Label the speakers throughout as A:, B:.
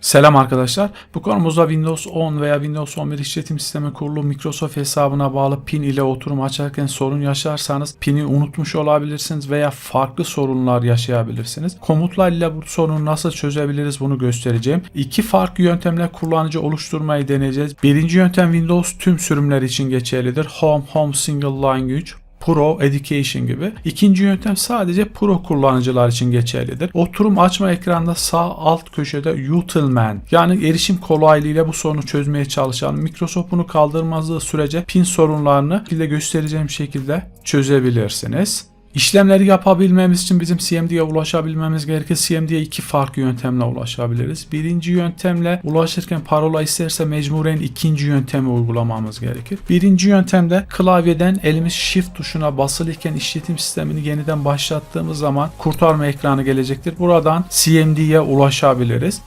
A: Selam arkadaşlar. Bu konumuzda Windows 10 veya Windows 11 işletim sistemi kurulu Microsoft hesabına bağlı pin ile oturum açarken sorun yaşarsanız pini unutmuş olabilirsiniz veya farklı sorunlar yaşayabilirsiniz. Komutlar ile bu sorunu nasıl çözebiliriz bunu göstereceğim. İki farklı yöntemle kullanıcı oluşturmayı deneyeceğiz. Birinci yöntem Windows tüm sürümler için geçerlidir. Home, Home Single Language, Pro Education gibi. İkinci yöntem sadece Pro kullanıcılar için geçerlidir. Oturum açma ekranında sağ alt köşede Utilman yani erişim kolaylığıyla bu sorunu çözmeye çalışan Microsoft bunu kaldırmazdığı sürece pin sorunlarını bir de göstereceğim şekilde çözebilirsiniz. İşlemleri yapabilmemiz için bizim CMD'ye ulaşabilmemiz gerekir. CMD'ye iki farklı yöntemle ulaşabiliriz. Birinci yöntemle ulaşırken parola isterse mecburen ikinci yöntemi uygulamamız gerekir. Birinci yöntemde klavyeden elimiz shift tuşuna basılıyken işletim sistemini yeniden başlattığımız zaman kurtarma ekranı gelecektir. Buradan CMD'ye ulaşabiliriz.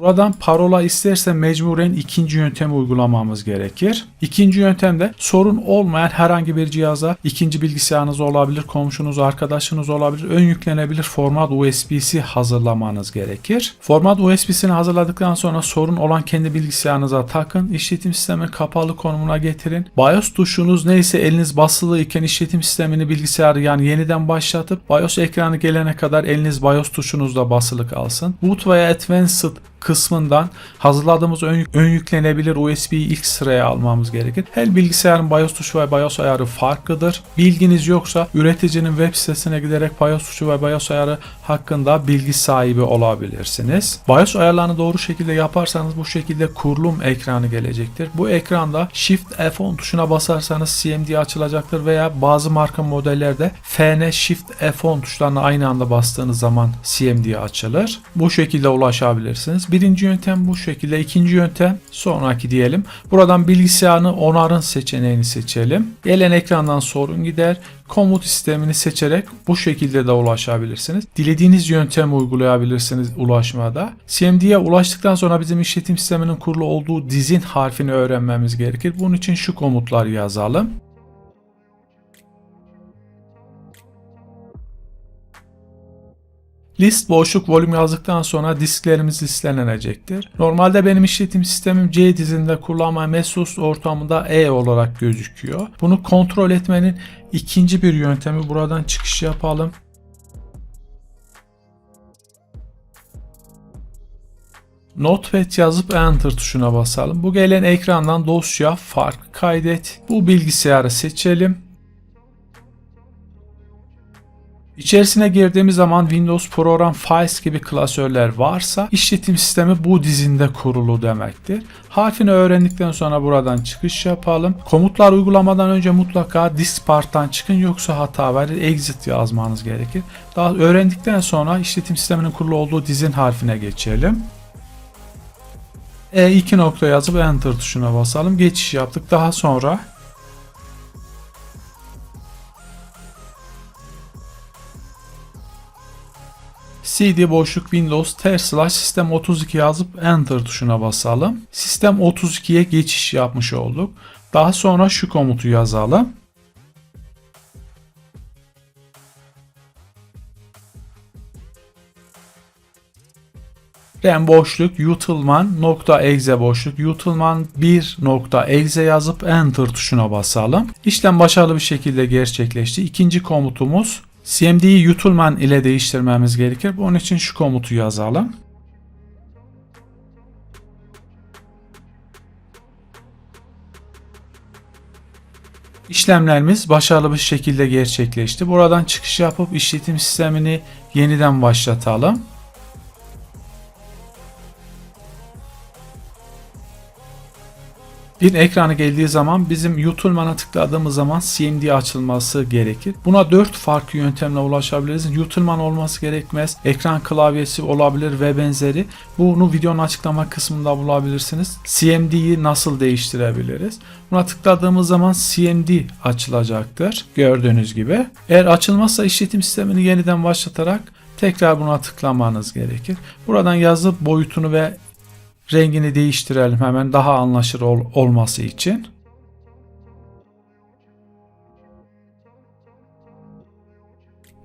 A: Buradan parola isterse mecburen ikinci yöntemi uygulamamız gerekir. İkinci yöntemde sorun olmayan herhangi bir cihaza ikinci bilgisayarınız olabilir, komşunuz, arkadaşınız olabilir, ön yüklenebilir format USB'si hazırlamanız gerekir. Format USB'sini hazırladıktan sonra sorun olan kendi bilgisayarınıza takın, işletim sistemi kapalı konumuna getirin. BIOS tuşunuz neyse eliniz basılı iken işletim sistemini bilgisayarı yani yeniden başlatıp BIOS ekranı gelene kadar eliniz BIOS tuşunuzda basılı kalsın. Boot veya Advanced kısmından hazırladığımız ön, ön yüklenebilir USB'yi ilk sıraya almamız gerekir. Her bilgisayarın BIOS tuşu ve BIOS ayarı farklıdır. Bilginiz yoksa üreticinin web sitesine giderek BIOS tuşu ve BIOS ayarı hakkında bilgi sahibi olabilirsiniz. BIOS ayarlarını doğru şekilde yaparsanız bu şekilde kurulum ekranı gelecektir. Bu ekranda Shift F10 tuşuna basarsanız CMD açılacaktır veya bazı marka modellerde FN Shift F10 tuşlarına aynı anda bastığınız zaman CMD açılır. Bu şekilde ulaşabilirsiniz. Birinci yöntem bu şekilde. İkinci yöntem sonraki diyelim. Buradan bilgisayarını onarın seçeneğini seçelim. Gelen ekrandan sorun gider. Komut sistemini seçerek bu şekilde de ulaşabilirsiniz. Dilediğiniz yöntemi uygulayabilirsiniz ulaşmada. CMD'ye ulaştıktan sonra bizim işletim sisteminin kurulu olduğu dizin harfini öğrenmemiz gerekir. Bunun için şu komutları yazalım. List boşluk volüm yazdıktan sonra disklerimiz listelenecektir. Normalde benim işletim sistemim C dizinde kullanma Mesos ortamında E olarak gözüküyor. Bunu kontrol etmenin ikinci bir yöntemi buradan çıkış yapalım. Notepad yazıp Enter tuşuna basalım. Bu gelen ekrandan dosya, fark, kaydet. Bu bilgisayarı seçelim. İçerisine girdiğimiz zaman Windows Program Files gibi klasörler varsa işletim sistemi bu dizinde kurulu demektir. Harfini öğrendikten sonra buradan çıkış yapalım. Komutlar uygulamadan önce mutlaka disk parttan çıkın yoksa hata verir. Exit yazmanız gerekir. Daha öğrendikten sonra işletim sisteminin kurulu olduğu dizin harfine geçelim. E2 nokta yazıp Enter tuşuna basalım. Geçiş yaptık. Daha sonra cd boşluk windows ters slash sistem 32 yazıp enter tuşuna basalım. Sistem 32'ye geçiş yapmış olduk. Daha sonra şu komutu yazalım. RAM boşluk utilman exe boşluk utilman 1 nokta exe yazıp enter tuşuna basalım. İşlem başarılı bir şekilde gerçekleşti. İkinci komutumuz CMD'yi utilman ile değiştirmemiz gerekir. Bunun için şu komutu yazalım. İşlemlerimiz başarılı bir şekilde gerçekleşti. Buradan çıkış yapıp işletim sistemini yeniden başlatalım. Bir ekranı geldiği zaman bizim Utilman'a tıkladığımız zaman CMD açılması gerekir. Buna 4 farklı yöntemle ulaşabiliriz. Utilman olması gerekmez. Ekran klavyesi olabilir ve benzeri. Bunu videonun açıklama kısmında bulabilirsiniz. CMD'yi nasıl değiştirebiliriz? Buna tıkladığımız zaman CMD açılacaktır. Gördüğünüz gibi. Eğer açılmazsa işletim sistemini yeniden başlatarak tekrar buna tıklamanız gerekir. Buradan yazıp boyutunu ve rengini değiştirelim hemen daha anlaşılır ol- olması için.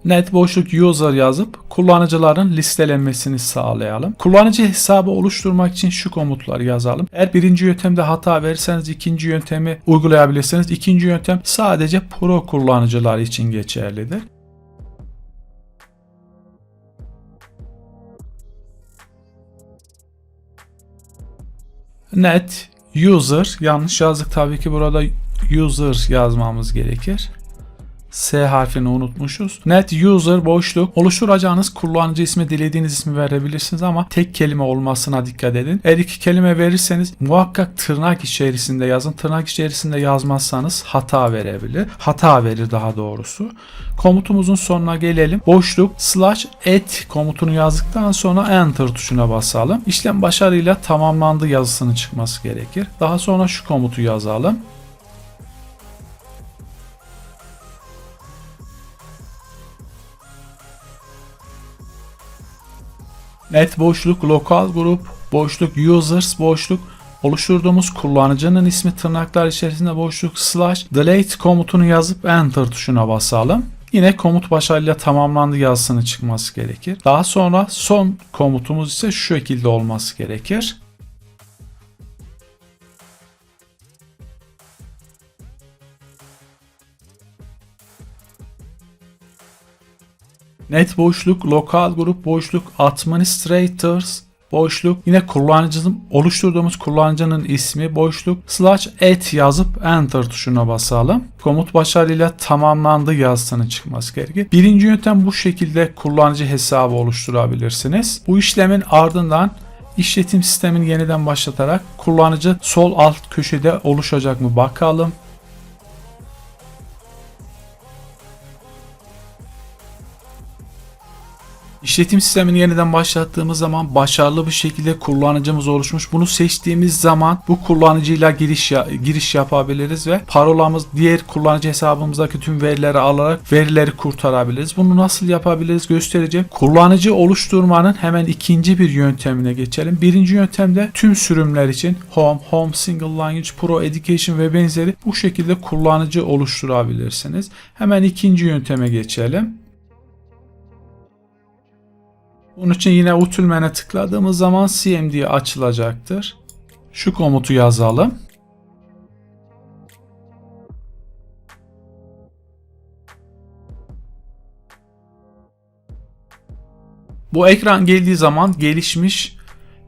A: Net boşluk user yazıp kullanıcıların listelenmesini sağlayalım. Kullanıcı hesabı oluşturmak için şu komutları yazalım. Eğer birinci yöntemde hata verirseniz ikinci yöntemi uygulayabilirsiniz. İkinci yöntem sadece pro kullanıcılar için geçerlidir. Net user yanlış yazdık tabii ki burada user yazmamız gerekir. S harfini unutmuşuz. Net user boşluk oluşturacağınız kullanıcı ismi dilediğiniz ismi verebilirsiniz ama tek kelime olmasına dikkat edin. Eğer iki kelime verirseniz muhakkak tırnak içerisinde yazın. Tırnak içerisinde yazmazsanız hata verebilir. Hata verir daha doğrusu. Komutumuzun sonuna gelelim. Boşluk slash et komutunu yazdıktan sonra enter tuşuna basalım. İşlem başarıyla tamamlandı yazısının çıkması gerekir. Daha sonra şu komutu yazalım. Net boşluk lokal grup boşluk users boşluk oluşturduğumuz kullanıcının ismi tırnaklar içerisinde boşluk slash delete komutunu yazıp enter tuşuna basalım. Yine komut başarıyla tamamlandı yazısının çıkması gerekir. Daha sonra son komutumuz ise şu şekilde olması gerekir. Net boşluk lokal grup boşluk administrators boşluk yine kullanıcının oluşturduğumuz kullanıcının ismi boşluk slash et yazıp enter tuşuna basalım. Komut başarıyla tamamlandı yazısının çıkması gerekir. Birinci yöntem bu şekilde kullanıcı hesabı oluşturabilirsiniz. Bu işlemin ardından işletim sistemini yeniden başlatarak kullanıcı sol alt köşede oluşacak mı bakalım. İşletim sistemini yeniden başlattığımız zaman başarılı bir şekilde kullanıcımız oluşmuş. Bunu seçtiğimiz zaman bu kullanıcıyla giriş ya- giriş yapabiliriz ve parolamız diğer kullanıcı hesabımızdaki tüm verileri alarak verileri kurtarabiliriz. Bunu nasıl yapabiliriz göstereceğim. Kullanıcı oluşturmanın hemen ikinci bir yöntemine geçelim. Birinci yöntemde tüm sürümler için Home, Home Single Language, Pro Education ve benzeri bu şekilde kullanıcı oluşturabilirsiniz. Hemen ikinci yönteme geçelim. Bunun için yine Utülmen'e tıkladığımız zaman CMD açılacaktır. Şu komutu yazalım. Bu ekran geldiği zaman gelişmiş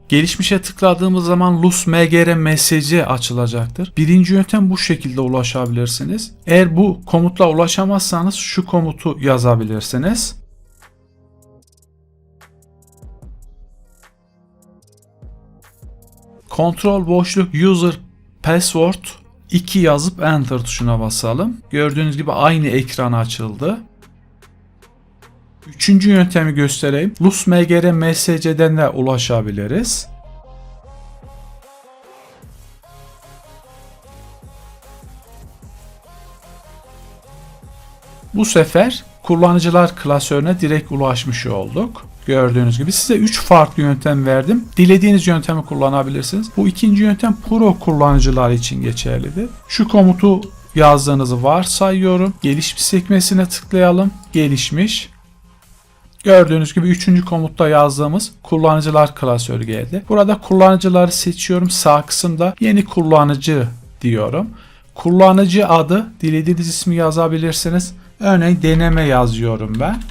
A: Gelişmişe tıkladığımız zaman LUS MGR mesajı açılacaktır. Birinci yöntem bu şekilde ulaşabilirsiniz. Eğer bu komutla ulaşamazsanız şu komutu yazabilirsiniz. Kontrol boşluk user password 2 yazıp enter tuşuna basalım. Gördüğünüz gibi aynı ekran açıldı. Üçüncü yöntemi göstereyim. Lus MGR MSC'den de ulaşabiliriz. Bu sefer kullanıcılar klasörüne direkt ulaşmış olduk. Gördüğünüz gibi size 3 farklı yöntem verdim. Dilediğiniz yöntemi kullanabilirsiniz. Bu ikinci yöntem pro kullanıcılar için geçerlidir. Şu komutu yazdığınızı varsayıyorum. Gelişmiş sekmesine tıklayalım. Gelişmiş. Gördüğünüz gibi üçüncü komutta yazdığımız kullanıcılar klasörü geldi. Burada kullanıcıları seçiyorum. Sağ kısımda yeni kullanıcı diyorum. Kullanıcı adı dilediğiniz ismi yazabilirsiniz. Örneğin deneme yazıyorum ben.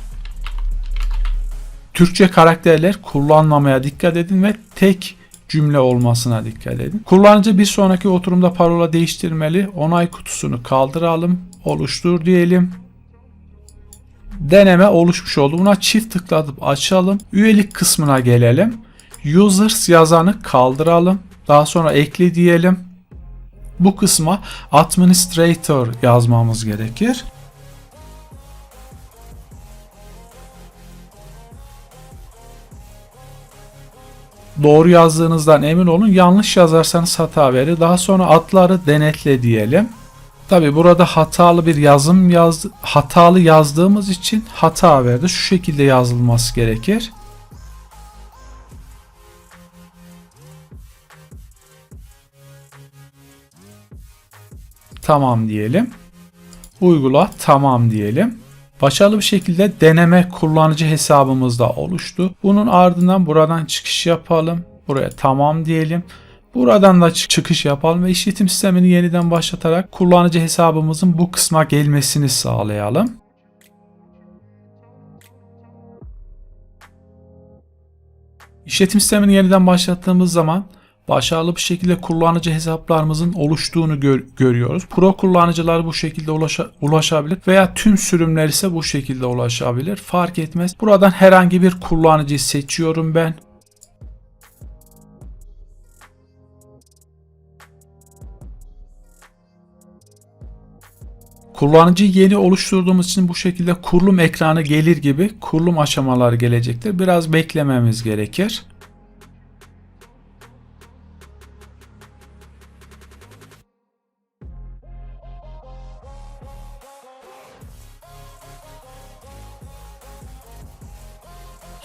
A: Türkçe karakterler kullanmamaya dikkat edin ve tek cümle olmasına dikkat edin. Kullanıcı bir sonraki oturumda parola değiştirmeli. Onay kutusunu kaldıralım. Oluştur diyelim. Deneme oluşmuş oldu. Buna çift tıklatıp açalım. Üyelik kısmına gelelim. Users yazanı kaldıralım. Daha sonra ekle diyelim. Bu kısma administrator yazmamız gerekir. Doğru yazdığınızdan emin olun. Yanlış yazarsanız hata verir. Daha sonra adları denetle diyelim. Tabi burada hatalı bir yazım yaz hatalı yazdığımız için hata verdi. Şu şekilde yazılması gerekir. Tamam diyelim. Uygula tamam diyelim. Başarılı bir şekilde deneme kullanıcı hesabımız da oluştu. Bunun ardından buradan çıkış yapalım. Buraya tamam diyelim. Buradan da çıkış yapalım ve işletim sistemini yeniden başlatarak kullanıcı hesabımızın bu kısma gelmesini sağlayalım. İşletim sistemini yeniden başlattığımız zaman başarılı bir şekilde kullanıcı hesaplarımızın oluştuğunu gör- görüyoruz. Pro kullanıcılar bu şekilde ulaşa- ulaşabilir veya tüm sürümler ise bu şekilde ulaşabilir. Fark etmez. Buradan herhangi bir kullanıcıyı seçiyorum ben. Kullanıcı yeni oluşturduğumuz için bu şekilde kurulum ekranı gelir gibi kurulum aşamaları gelecektir. Biraz beklememiz gerekir.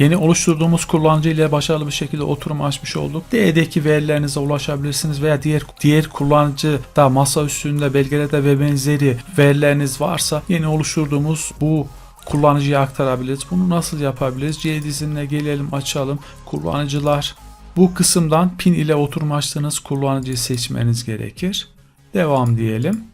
A: Yeni oluşturduğumuz kullanıcı ile başarılı bir şekilde oturum açmış olduk. D'deki verilerinize ulaşabilirsiniz veya diğer diğer kullanıcı da masa üstünde belgelerde ve benzeri verileriniz varsa yeni oluşturduğumuz bu kullanıcıya aktarabiliriz. Bunu nasıl yapabiliriz? C dizinine gelelim açalım. Kullanıcılar bu kısımdan pin ile oturum açtığınız kullanıcıyı seçmeniz gerekir. Devam diyelim.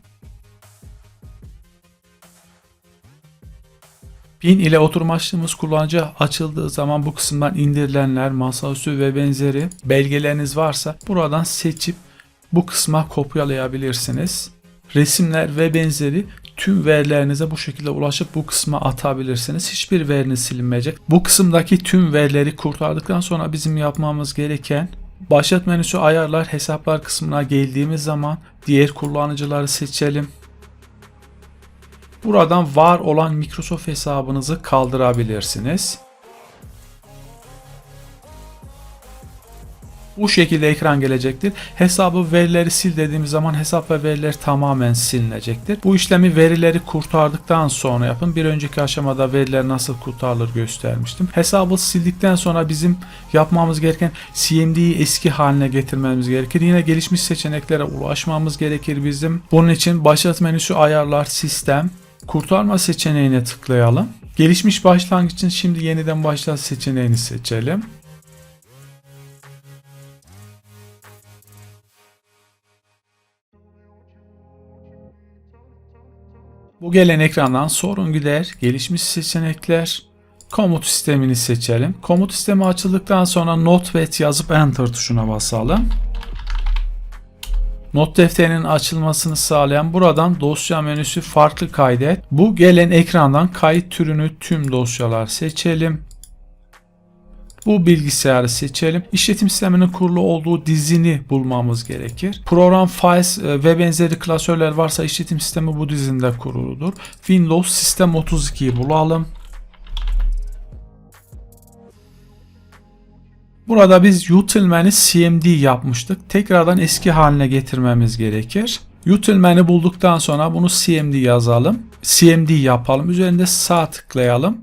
A: Pin ile oturum açtığımız kullanıcı açıldığı zaman bu kısımdan indirilenler, masaüstü ve benzeri belgeleriniz varsa buradan seçip bu kısma kopyalayabilirsiniz. Resimler ve benzeri tüm verilerinize bu şekilde ulaşıp bu kısma atabilirsiniz. Hiçbir veriniz silinmeyecek. Bu kısımdaki tüm verileri kurtardıktan sonra bizim yapmamız gereken başlat menüsü ayarlar hesaplar kısmına geldiğimiz zaman diğer kullanıcıları seçelim. Buradan var olan Microsoft hesabınızı kaldırabilirsiniz. Bu şekilde ekran gelecektir. Hesabı verileri sil dediğimiz zaman hesap ve veriler tamamen silinecektir. Bu işlemi verileri kurtardıktan sonra yapın. Bir önceki aşamada veriler nasıl kurtarılır göstermiştim. Hesabı sildikten sonra bizim yapmamız gereken CMD'yi eski haline getirmemiz gerekir. Yine gelişmiş seçeneklere ulaşmamız gerekir bizim. Bunun için başlat menüsü ayarlar sistem Kurtarma seçeneğine tıklayalım. Gelişmiş başlangıç için şimdi yeniden başlat seçeneğini seçelim. Bu gelen ekrandan sorun gider, gelişmiş seçenekler, komut sistemini seçelim. Komut sistemi açıldıktan sonra Notepad yazıp Enter tuşuna basalım. Not defterinin açılmasını sağlayan buradan dosya menüsü farklı kaydet. Bu gelen ekrandan kayıt türünü tüm dosyalar seçelim. Bu bilgisayarı seçelim. İşletim sisteminin kurulu olduğu dizini bulmamız gerekir. Program files e, ve benzeri klasörler varsa işletim sistemi bu dizinde kuruludur. Windows Sistem 32'yi bulalım. Burada biz utilman'i cmd yapmıştık. Tekrardan eski haline getirmemiz gerekir. Utilman'i bulduktan sonra bunu cmd yazalım. cmd yapalım. Üzerinde sağ tıklayalım.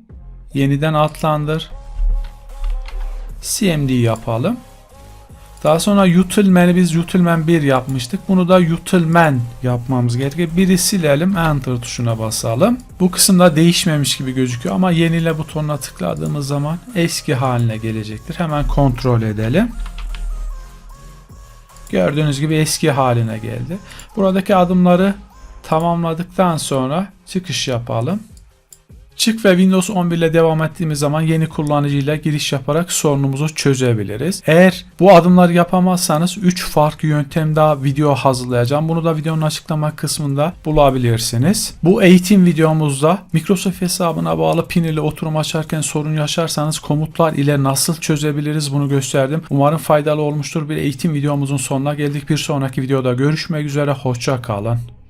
A: Yeniden adlandır. cmd yapalım. Daha sonra utilman'i biz utilman 1 yapmıştık. Bunu da utilman yapmamız gerekiyor. Biri silelim. Enter tuşuna basalım. Bu kısımda değişmemiş gibi gözüküyor ama yenile butonuna tıkladığımız zaman eski haline gelecektir. Hemen kontrol edelim. Gördüğünüz gibi eski haline geldi. Buradaki adımları tamamladıktan sonra çıkış yapalım. Çık ve Windows 11 ile devam ettiğimiz zaman yeni kullanıcıyla giriş yaparak sorunumuzu çözebiliriz. Eğer bu adımları yapamazsanız 3 farklı yöntem daha video hazırlayacağım. Bunu da videonun açıklama kısmında bulabilirsiniz. Bu eğitim videomuzda Microsoft hesabına bağlı pin ile oturum açarken sorun yaşarsanız komutlar ile nasıl çözebiliriz bunu gösterdim. Umarım faydalı olmuştur. Bir eğitim videomuzun sonuna geldik. Bir sonraki videoda görüşmek üzere. Hoşça kalın.